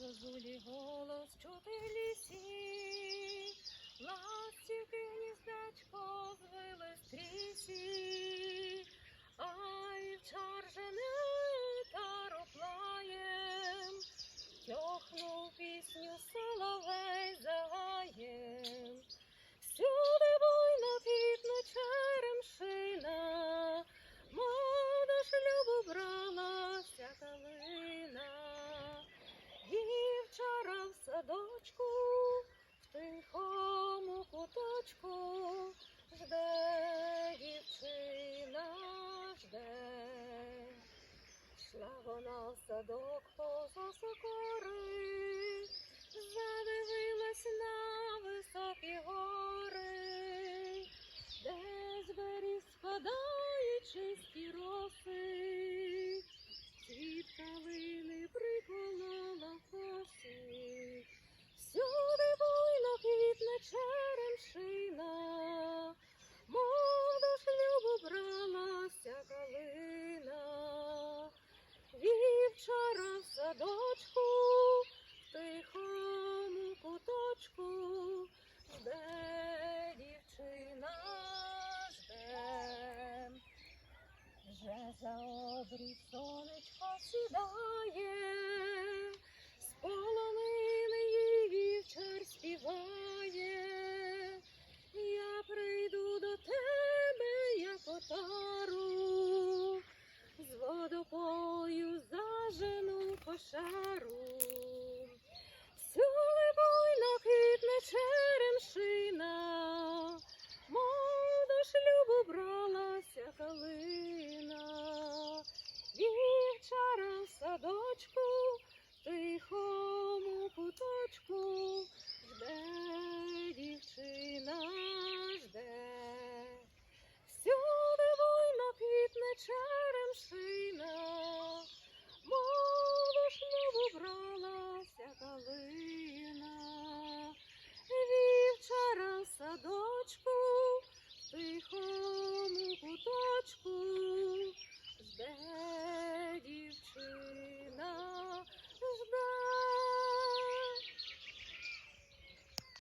зозулі голос чути лісі, ластівки гніздечко звили стрісі, а вівчар жене тароплаєм, тьохнув пісню соловей вона в садок поза сокори, задивилась за обрій сонечко сідає, з полонини вівчар співає. Я прийду до тебе, як отару, з водопою зажену кошару. Всюди буйно квітне черемшина, мов до шлюбу бралася калина.